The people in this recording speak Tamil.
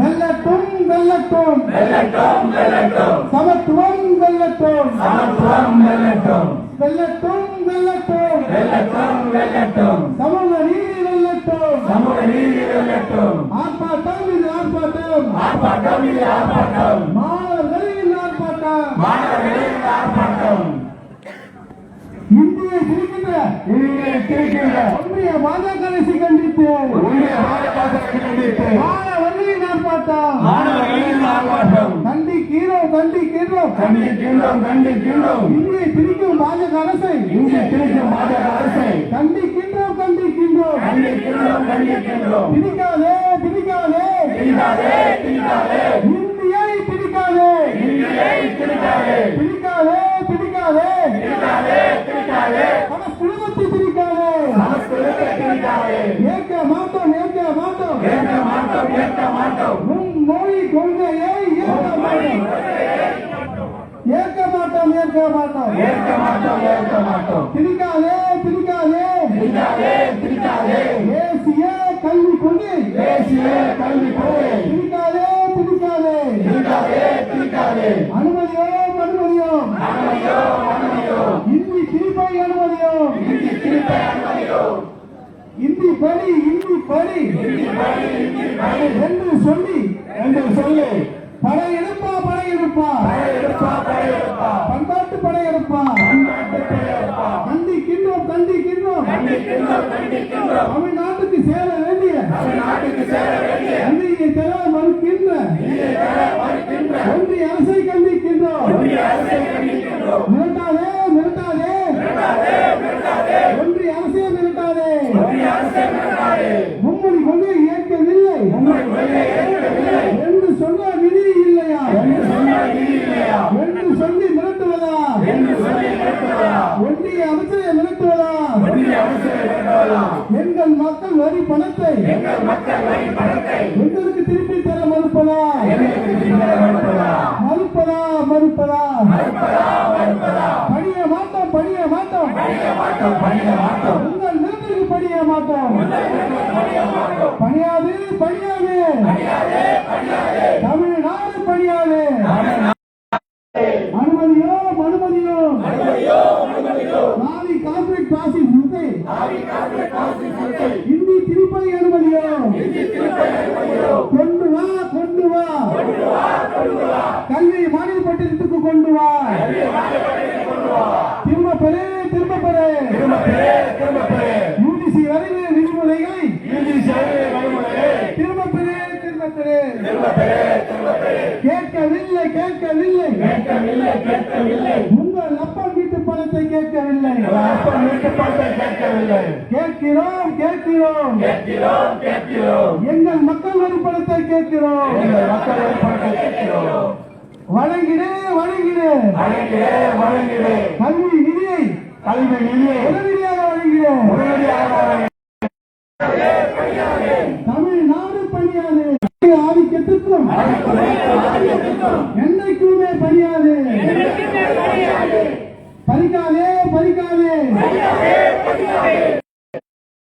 வெல்லட்டும் வெல்லட்டும் வெல்லட்டும் வெல்லட்டும் சமத்துவம் வெல்லட்டும் சமத்துவம் வெல்லட்டும் வெல்லட்டும் வெல்லட்டும். வெல்லட்டும் வெல்லட்டும். சமூக நீதி வெல்லட்டும். சமூக நீதி வெல்லட்டும். ஆர்ப்பாட்டம் இது ஆர்ப்பாட்டம். ஆர்ப்பாட்டம் இது ஆர்ப்பாட்டம். மாணவர்களின் ஆர்ப்பாட்டம். மாணவர்களின் ஆர்ப்பாட்டம். இந்தியை பிரிக்கின்ற இங்கே திருக்கின்ற ஒன்றிய பாஜக கண்டித்து உரிய பாதுகாப்பை கண்டித்து ஆர்ப்பாட்டம். மாணவர்களின் ஆர்ப்பாட்டம். கண்டிக்கிறோம் கண்டிக்கிறோம் கண்டிக்கின்றோம் கண்டிக்கின்றோம். இந்தியை பிரிக்கும் பாஜக அரசை. இங்கே திருக்கும் பாஜக அரசை. கண்டிக்கின்றோம் கண்டிக்கின்றோம். கண்டிக்கின்றோம் கண்டிக்கின்றோம். பிடிக்காதே பிடிக்காதே திரிகாதே திரிகாதே இந்தியை பிடிக்காதே இந்தியை திரிகாதே பிடிக்காதே பிடிக்காதே திரிகாதே திரிகாதே பல குடும்பத்தை பிடிக்காதே சமஸ்கிருதத்தை திரிகாதே ஏற்க மாட்டோம் ஏற்க மாட்டோம் ஏற்க மாட்டோம் ஏற்க மாட்டோம் மும்மொழி கொள்கையை ஏற்க மாட்டோம். ஏற்க மாட்டோம் ஏற்க மாட்டோம். ஏற்க மாட்டோம் ஏற்க மாட்டோம். பிடிக்காதே பிடிக்காதே திரிகாதே திரிகாதே தேசிய கல்விக் கொள்கை. தேசிய கல்வி கொள்கை. பிடிக்காதே பிடிக்காதே திரிகாதே திரிகாதே அனுமதியோம் அனுமதியோம் அனுமதியோ அனுமதியோ இந்தி திருப்பை அனுமதியோம் இந்தி திருப்பை அனுமதியோ. இந்தி படி இந்தி படி. என்று சொல்லி கண்டிக்கின்றோம் கண்டிக்கின்றோம். தமிழ்நாட்டுக்கு சேர வேண்டிய நாட்டுக்கு சேர வேண்டிய அநீதியை தர மறுக்கின்ற ஒன்றிய அரசை கண்டிக்கின்றோம். இந்திய அரசை கண்டிக்கின்றோம் மிரட்டாதே மிரட்டாதே ஒன்றிய அரசே மிரட்டாதே இந்திய அரசை மிரட்டாதே மும்மொழி கொள்கை ஏற்கவில்லை உங்கள் கொள்கை ஏற்கவில்லை என்று சொன்ன விதி இல்லையா என்று சொன்னால் விதி இல்லையா என்று சொல்லி மிரட்டுவதா என்று சொல்லி கேட்கிறதா ஒன்றிய அரசை மிரட்டுவதா இந்திய அரசை கேட்கிறதா எங்கள் மக்கள் வரி பணத்தை. எங்களுக்கு திருப்பி தர மறுப்பதா? மறுப்பதா? மறுப்பதா பணிய மாட்டோம் பணிய மாட்டோம். உங்கள் நிலத்திற்கு பணிய மாட்டோம். பணிய மாட்டோம். பணியாது பணியாது. தமிழ்நாடு பணியாது. அனுமதியோ அனுமதியோ நாளை கார்பரேட் பாசி சுத்தை இந்தி திருப்பதி அனுமதியோ? கொண்டு வா கொண்டு வா. கல்வி மாநில பட்டியலுக்கு கொண்டு வா. திரும்ப பெரு திரும்ப பெரு யூனிசி வரைவு விதிமுறைகளை திரும்ப பெரு திரும்ப பெரு கேட்கவில்லை கேட்கவில்லை. கேட்கவில்லை கேட்கவில்லை. உங்கள் அப்பன் பணத்தை கேட்கவில்லை. கேட்கவில்லை. கேட்கிறோம் கேட்கிறோம். கேட்கிறோம் கேட்கிறோம். எங்கள் மக்கள் வரி பணத்தை கேட்கிறோம். எங்கள் மக்களின் பணத்தை கேட்கிறோம். வழங்கிடு வழங்கிடு. வழங்கிடே வழங்கிடே. கல்வி நிதியை கல்வி நிதியை உடனடியாக வழங்கிடு. உடனடியாக